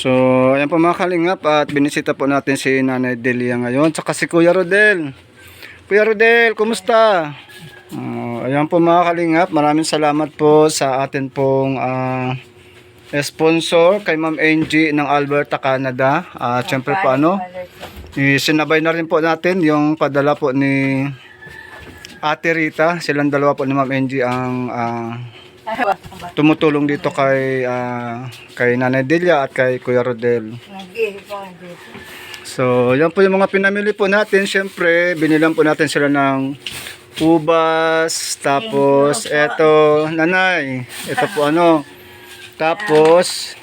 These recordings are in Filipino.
So, ayan po mga kalingap at binisita po natin si Nanay Delia ngayon. Tsaka si Kuya Rodel. Kuya Rodel, kumusta? Oh, ayan po mga kalingap, maraming salamat po sa atin pong ah, sponsor kay Ma'am Angie ng Alberta, Canada. At syempre po ano, sinabay na rin po natin yung padala po ni Ate Rita. Silang dalawa po ni Ma'am Angie ang ah, tumutulong dito kay ah, kay Nanay Delia at kay Kuya Rodel. So, yan po yung mga pinamili po natin. Siyempre, binilang po natin sila ng ubas, tapos eto, nanay, ito po ano. Tapos,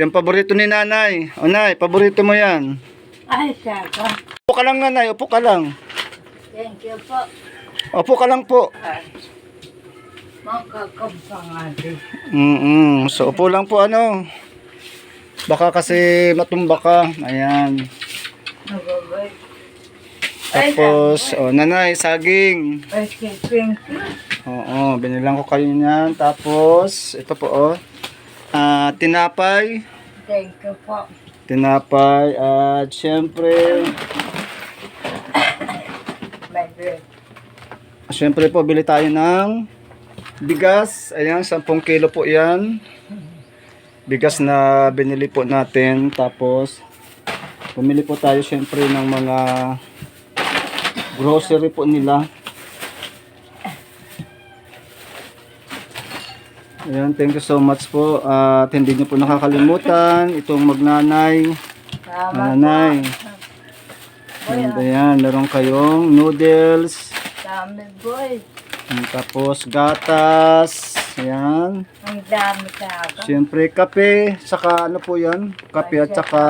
yung paborito ni nanay. O nay, paborito mo yan. Ay, saka. Upo ka lang nanay, upo ka lang. Thank you po. Upo ka lang po. Ay, Makakampangado. Mm So, upo lang po ano. Baka kasi matumba ka. Ayan. Tapos, o nanay, saging. Oo, binilang ko kayo niyan. Tapos, ito po oh. Ah, tinapay. Thank you po. Tinapay at syempre, syempre po bili tayo ng bigas. Ayan, 10 kilo po 'yan. Bigas na binili po natin. Tapos, bumili po tayo syempre ng mga grocery po nila. Ayan, thank you so much po. At hindi niyo po nakakalimutan itong magnanay. Nanay. Boy, And ayan, meron kayong noodles. dami boy. And Tapos gatas. Ayan. Ang dami ako. Siyempre kape. Saka ano po yan? Kape at saka...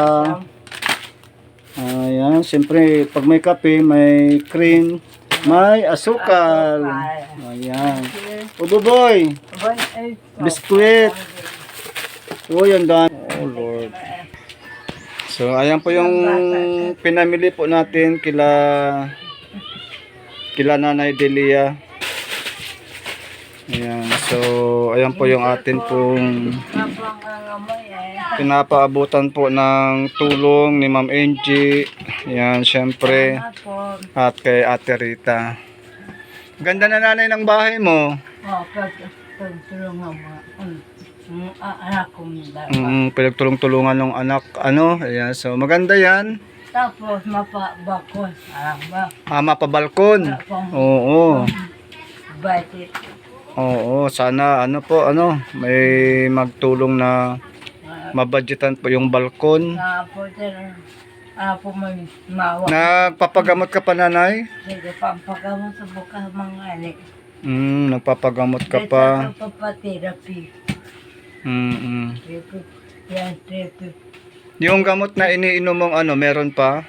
Ayan. Siyempre pag may kape, may cream. May asukal. Ayan. Ububoy. Boy, Biskuit. Uy, ang dami. Oh Lord. So, ayan po yung pinamili po natin kila kila Nanay Delia. Ayan. So, ayan po yung atin pong pinapaabutan po ng tulong ni Ma'am Angie. Ayan, syempre. At kay Ate Rita. Ganda na nanay ng bahay mo. oh, pag pagtulungan mo, ang ang anak kong. Mm, pinagtulong-tulungan ng anak. Ano? Ayan. So, maganda yan. Tapos ba? Ah, mapabalkon. Oo. Budget. Oo, sana ano po, ano, may magtulong na mabudgetan po yung balkon. Tapos, ako may mawa. Nagpapagamot ka pa nanay? Sige, pampagamot sa buka mga anik. Mm, nagpapagamot ka pa. Ito pa therapy. Mm, mm. Yan, therapy Yung gamot na iniinom mong ano, meron pa?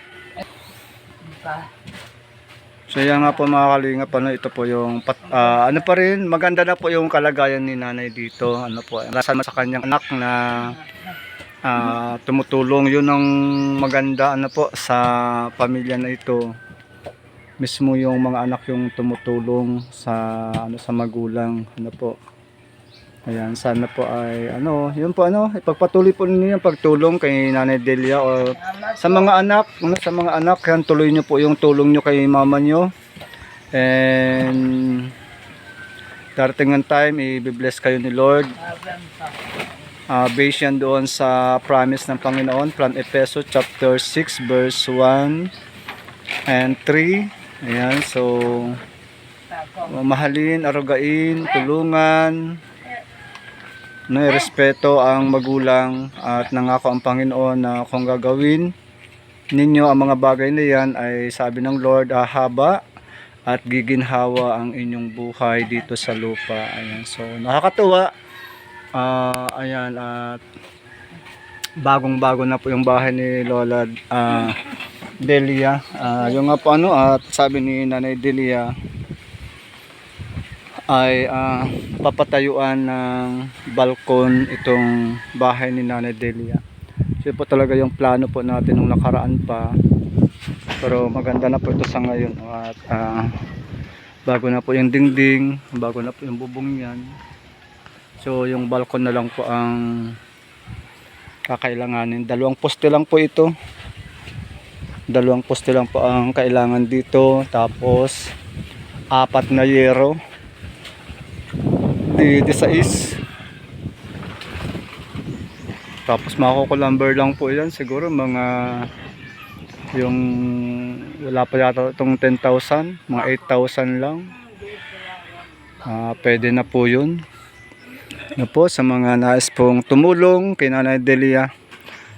pa. So yan nga po mga kalingap, ano, ito po yung, ah, ano pa rin, maganda na po yung kalagayan ni nanay dito. Ano po, nasa sa kanyang anak na ah, tumutulong. Yun ang maganda ano po sa pamilya na ito. Mismo yung mga anak yung tumutulong sa ano sa magulang, ano po. Ayan, sana po ay ano, yun po ano, ipagpatuloy po ninyo yung pagtulong kay Nanay Delia o sa mga anak, ano, sa mga anak, yan tuloy nyo po yung tulong nyo kay mama nyo. And darating ng time, i-bless kayo ni Lord. Uh, based yan doon sa promise ng Panginoon, from Efeso chapter 6 verse 1 and 3. Ayan, so mahalin, arugain, tulungan, no, respeto ang magulang at nangako ang Panginoon na kung gagawin ninyo ang mga bagay na yan ay sabi ng Lord ahaba at giginhawa ang inyong buhay dito sa lupa. Ayan, so nakakatuwa. Ah, ayan at bagong-bago na po yung bahay ni Lola ah, Delia. Ah, yung nga po ano at sabi ni Nanay Delia ay ah, papatayuan ng balkon itong bahay ni Nanay Delia. So po talaga yung plano po natin nung nakaraan pa. Pero maganda na po ito sa ngayon. At ah, bago na po yung dingding, bago na po yung bubong yan. So yung balkon na lang po ang kakailanganin. Dalawang poste lang po ito. Dalawang poste lang po ang kailangan dito. Tapos, apat na yero. Di, di sais. Tapos makukulamber lang po yan. Siguro mga yung wala pa yata itong 10,000. Mga 8,000 lang. Ah, pwede na po yun. Ano po sa mga nais pong tumulong kay Nanay Delia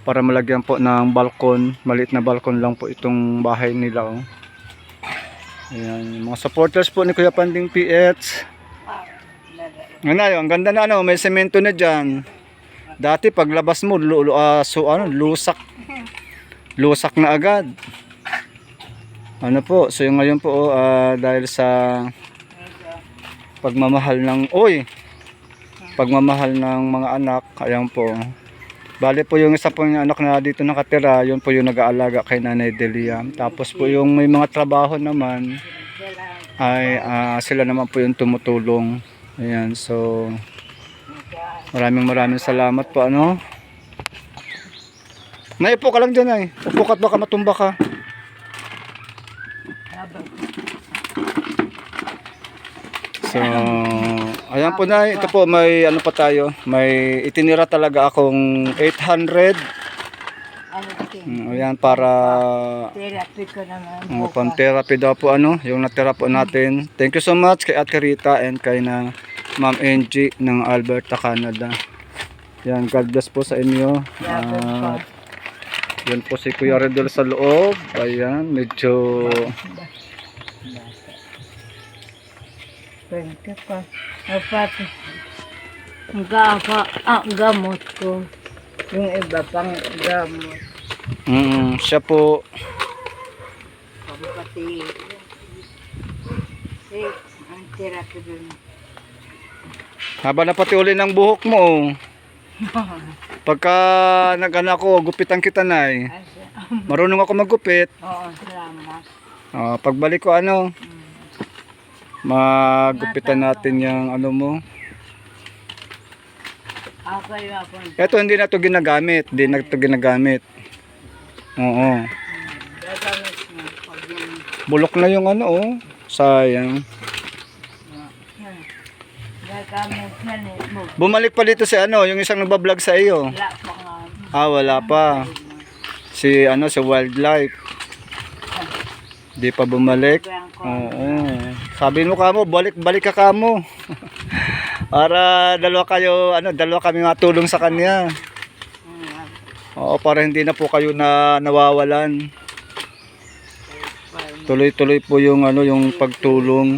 para malagyan po ng balkon. Maliit na balkon lang po itong bahay nila. Oh. Ayan, mga supporters po ni Kuya Panding PH. Ano ang ganda na ano, may semento na dyan. Dati paglabas mo, lu, ah, so, ano, lusak. Lusak na agad. Ano po, so yung ngayon po, ah, dahil sa pagmamahal ng, oy, pagmamahal ng mga anak, ayan po. Bale po yung isa pong anak na dito nakatira, yun po yung nag-aalaga kay Nanay Delia. Tapos po yung may mga trabaho naman, ay ah, sila naman po yung tumutulong. Ayan, so maraming maraming salamat po ano. Naipo ka lang dyan ay. Upo ka baka matumba ka. So, ayan po na, ito po may ano pa tayo, may itinira talaga akong 800. Ano kasi? Mm, Ayan para Therapy ko naman. uh, pang therapy daw po ano, yung natira po natin. Thank you so much kay Rita and kay na Ma'am Angie ng Alberta, Canada. Yan, God bless po sa inyo. At yan po si Kuya Redol sa loob. Ayan, medyo Pwede pa. Ang gamot ko. Yung iba pang gamot. mm, siya po Pampati. Eh, ang therapy dun. haba na pati uli ng buhok mo. oh. Pagka nag-ano ako, gupitan kita na eh. Marunong ako maggupit. Oo, salamat. Ah, pagbalik ko ano, magupitan natin yung ano mo. Yung ako. Ito hindi na to ginagamit, hindi na to ginagamit. Oo. Bulok na yung ano oh. Sayang. Bumalik pa dito si ano, yung isang nagbablog sa iyo. Wala pa nga. Ah, wala pa. Si ano, si wildlife. Di pa bumalik. Oo. Sabi mo kamo, balik balik ka kamo. para dalawa kayo, ano, dalawa kami matulong sa kanya. Oo, para hindi na po kayo na nawawalan. Tuloy-tuloy po yung ano, yung pagtulong.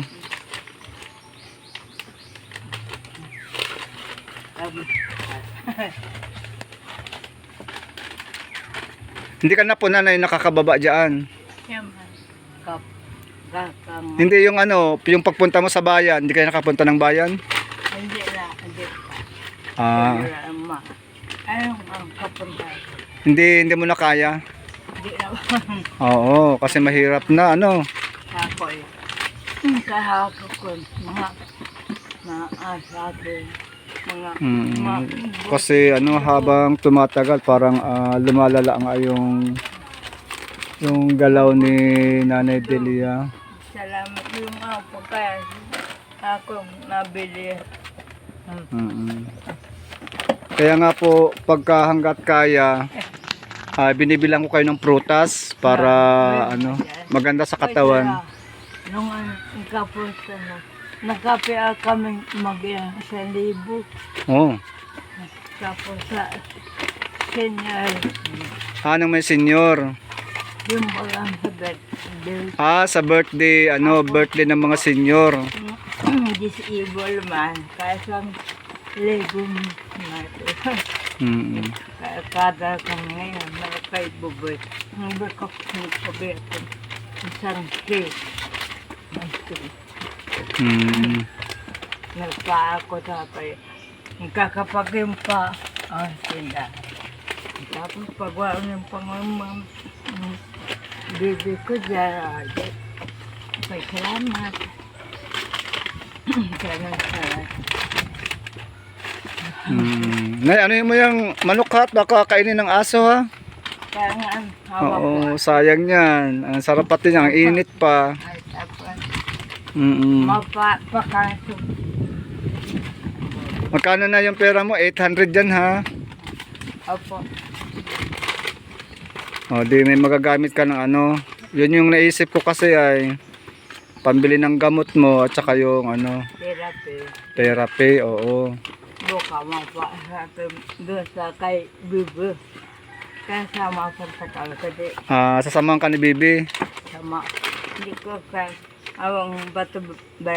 Hindi ka na po nanay nakakababa diyan. Hindi yung ano, yung pagpunta mo sa bayan, hindi kayo nakapunta ng bayan? hindi na, hindi pa. Ah, kapunta? hindi hindi mo na kaya. Hindi na Oo, kasi mahirap na ano. ako eh. Kahapon ko, mga, mga Mm, mga, kasi ano habang tumatagal parang ah, lumalala nga yung yung galaw ni Nanay Delia. salamat yung mga pagkain. Ako nabili. Mm. Kaya nga po pagka hanggat kaya ah, binibilang ko kayo ng prutas para ano maganda sa katawan. Nung ano, ikapunta na, nagkape kami mag sa libo. Oh. Tapos sa senior, Anong may senior? Yung mga sa bill, Ah, sa birthday, ano, birthday ng mga senior. disable man, kaya sa libo na ito. Mm. Kaya kada kami ngayon, nakakay bubay. Ang bakap ng pabiyatin, isang cake. Mm. Nagpa ako tapay. Nagkakapagin pa ang sila. Tapos pag wala ng pangamang bibi ko dyan, ay, ay salamat. Salamat salamat. Hmm. Nay, ano mo yung manok hat? Baka kainin ng aso ha? Kaya nga, ang hawak ko. Oo, sayang yan. Ang sarap pati niya, ang init pa. Ay, tapos, Mm mapapakaso. Magkano na yung pera mo? 800 yan ha? Opo. O, di may magagamit ka ng ano. Yun yung naisip ko kasi ay pambili ng gamot mo at saka yung ano, Therapy. therapy, oo. Buka mapasabi doon sa kay Bibi. Kaya sama sa takal ko di. Ah, sasamahan ka ni Bibi. Sama. Hindi ko kaya awang bato ba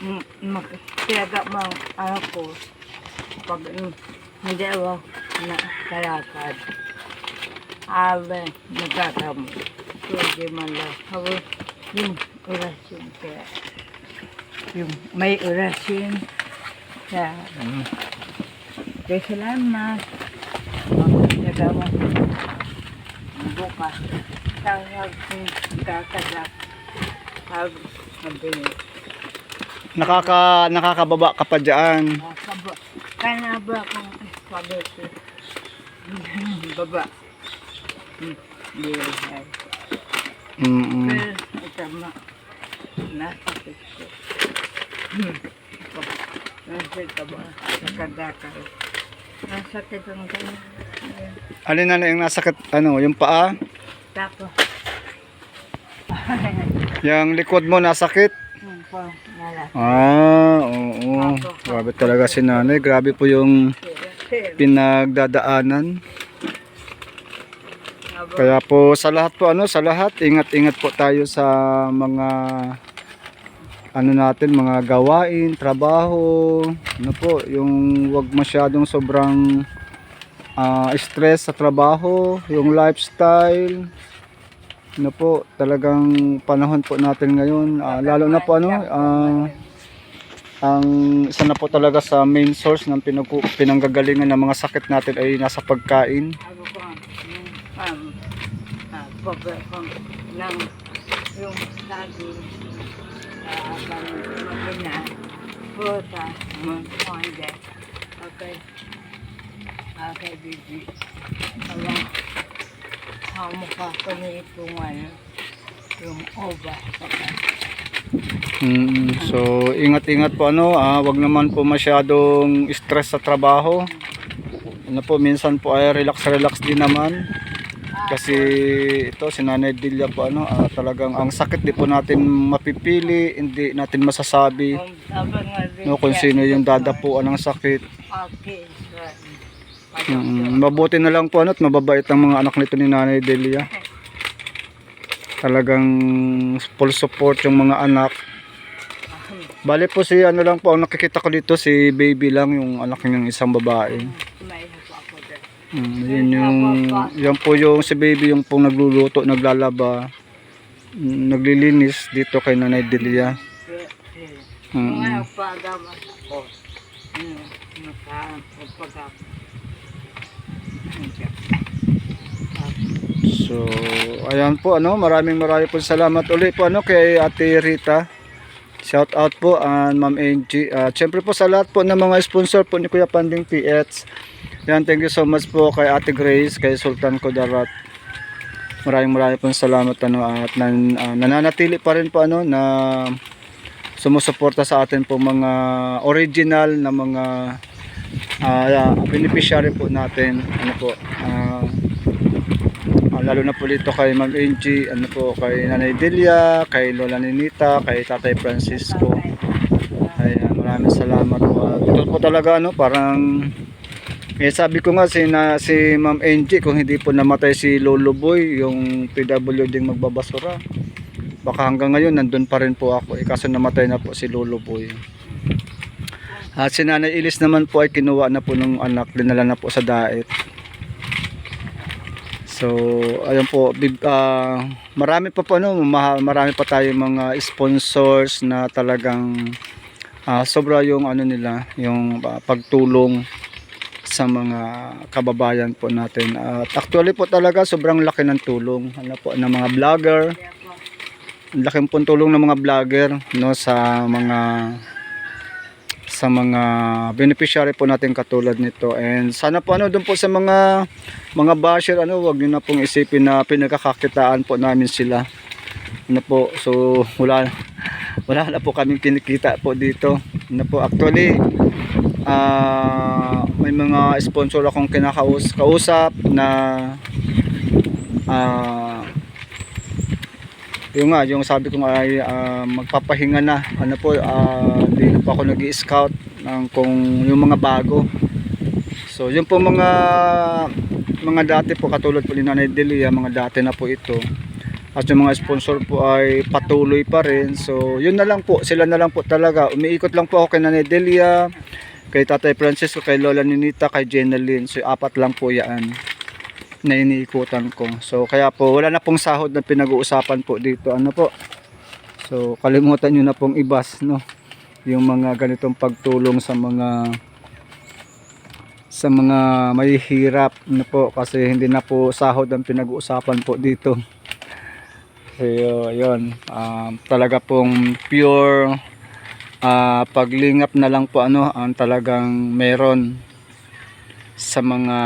m- magtiyaga mo ang ano ko. Pag mm, hindi ako na kalakad. Abe, nagkakam. Pwede man lang. Hawa, yung orasyon kaya. Yung may orasyon. Kaya, kaya salamat. Magtiyaga mo. Bukas. Tawag kong kakadak. Sabi, sabi niya. Nakaka, nakakababa ka pa dyan. Kaba, kaya ba akong sabi ko. Baba. Hmm, Hindi ay. Mm Pero ito ma. Nasakit ko. Nasakit ka ba? Nakadakal. Nasakit ang kanya. Alin na yung nasakit, ano, yung paa? Tapos. Yung likod mo nasakit? Hmm. Ah, oo. Grabe talaga si nanay. Grabe po yung pinagdadaanan. Kaya po sa lahat po ano, sa lahat ingat-ingat po tayo sa mga ano natin, mga gawain, trabaho, ano po, yung wag masyadong sobrang ah, stress sa trabaho, yung lifestyle. Ano po, talagang panahon po natin ngayon, ah, lalo na po ano, ah, ang isa na po talaga sa main source ng pinag- pinanggagalingan ng mga sakit natin ay nasa pagkain. Ano ko, yung, um, ah, pag- pag- ng, yung saging, ah, abang magina, puta, mga Okay. Okay, baby. Abang, hamo pa niya itong ano, yung oba. Okay. Mm, so ingat-ingat po ano, ah, wag naman po masyadong stress sa trabaho. Ano po, minsan po ay relax-relax din naman. Kasi ito si Nanay Delia po ano, ah, talagang ang sakit di po natin mapipili, hindi natin masasabi no, kung sino yung dadapuan ng sakit. Mm, mabuti na lang po ano, at mababait ang mga anak nito ni Nanay Delia. Talagang full support yung mga anak. Bale po si ano lang po ang nakikita ko dito si baby lang yung anak niyang isang babae. May hako ako dyan. Mm, yun yung yan po yung si baby yung pong nagluluto, naglalaba, mm, naglilinis dito kay Nanay Delia. Mm. So, ayan po ano, maraming maraming po salamat ulit po ano kay Ate Rita. Shout out po and Ma'am Angie. At syempre po sa lahat po ng mga sponsor po ni Kuya Panding PX. Yan, thank you so much po kay Ate Grace, kay Sultan Kodarat. Maraming maraming po salamat ano at nan, ah, nananatili pa rin po ano na sumusuporta sa atin po mga original na mga ah, beneficiary po natin. Ano po, ah, Ah, lalo na po dito kay Ma'am Angie, ano po, kay Nanay Delia, kay Lola Ninita, kay Tatay Francisco. Ay, ah, maraming salamat po. At ito po talaga, ano, parang, eh, sabi ko nga si, na, si Ma'am Angie, kung hindi po namatay si Lolo Boy, yung PWD magbabasura, baka hanggang ngayon nandun pa rin po ako. Eh, kaso namatay na po si Lolo Boy. At si Nanay Ilis naman po ay kinuha na po ng anak, dinala na po sa daet. So, ayun po, ah, marami pa po ano, ma- marami pa tayong mga sponsors na talagang ah, sobra yung ano nila, yung ah, pagtulong sa mga kababayan po natin. At actually po talaga sobrang laki ng tulong ano po ng mga vlogger. Ang laking pong tulong ng mga vlogger no sa mga sa mga beneficiary po natin katulad nito. And sana po ano doon po sa mga mga basher ano wag niyo na pong isipin na pinagkakakitaan po namin sila. Ano po so wala wala na po kaming kinikita po dito. Ano po actually ah may mga sponsor akong kinakaus kausap na ah yung nga, yung sabi ko nga ay ah, magpapahinga na. Ano po, ah, hindi na po ako nag scout ng kung yung mga bago. So, yun po mga mga dati po katulad po ni Nanay Delia, mga dati na po ito. At yung mga sponsor po ay patuloy pa rin. So, yun na lang po. Sila na lang po talaga. Umiikot lang po ako kay Nanay Delia, kay Tatay Francisco, kay Lola Ninita, kay Jenna Lynn. So, apat lang po yan na iniikutan ko. So kaya po wala na pong sahod na pinag-uusapan po dito. Ano po? So kalimutan niyo na pong ibas no. Yung mga ganitong pagtulong sa mga sa mga may hirap ano po kasi hindi na po sahod ang pinag-uusapan po dito. So yun, um, talaga pong pure ah, paglingap na lang po ano ang talagang meron sa mga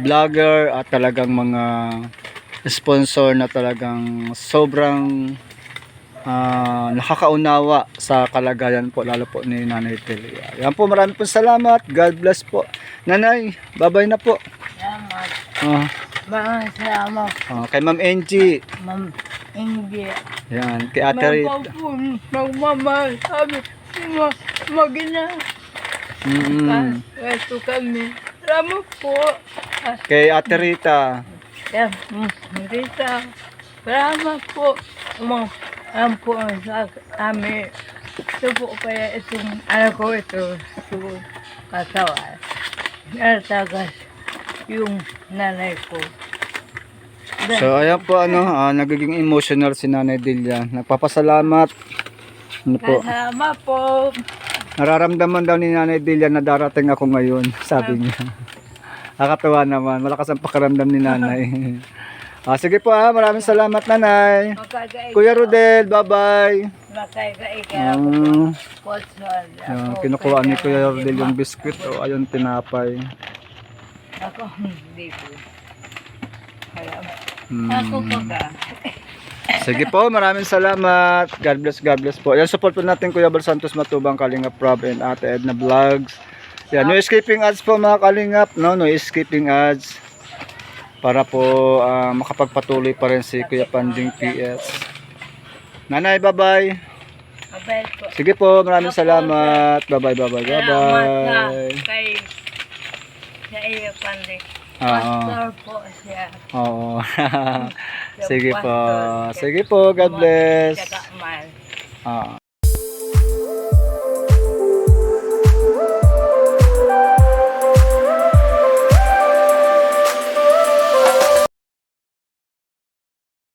vlogger at talagang mga sponsor na talagang sobrang ah, nakakaunawa sa kalagayan po lalo po ni Nanay Telia. Yan po marami po salamat. God bless po. Nanay, babay na po. Salamat. Ah, Maraming salamat. ah, kay Ma'am Angie. Ma'am India. Yan, kay Ate Rita. Magpapun, magmamahal. Mag magina. Mm, Ito kami. Salamat po. Kay Ate Rita. Yeah, mm, Rita. Salamat po. Mga alam po sa amin. Ito po kaya itong ano ko ito. Ito katawan. Natagas yung nanay ko. So ayan po ano, ah, nagiging emotional si Nanay Delia. Nagpapasalamat. Ano po? Salamat po. Nararamdaman daw ni Nanay Delia na darating ako ngayon, sabi niya. Nakakatawa naman, malakas ang pakiramdam ni Nanay. ah, sige po ah, maraming salamat Nanay. Kuya Rodel, bye-bye. Ah, yan, Ako, kinukuha ni Kuya Rodel yung biskwit. O, ayun, tinapay. Ako hindi po. Kaya, Hmm. ako po ka. Sige po, maraming salamat. God bless, God bless po. Yan, support po natin Kuya Bal Santos Matubang, Kalingap Rob, and Ate Edna Vlogs. Yan, no escaping ads po mga Kalingap, no? No escaping ads. Para po ah, makapagpatuloy pa rin si Kuya Panding PS. Nanay, bye-bye. Mabait po. Sige po, maraming salamat. Bye-bye, bye-bye, Salamat na bye-bye. kay sa iyo, Pandi. Oo. Pastor po siya. Oo. Sige po. Sige po, God bless. Ah.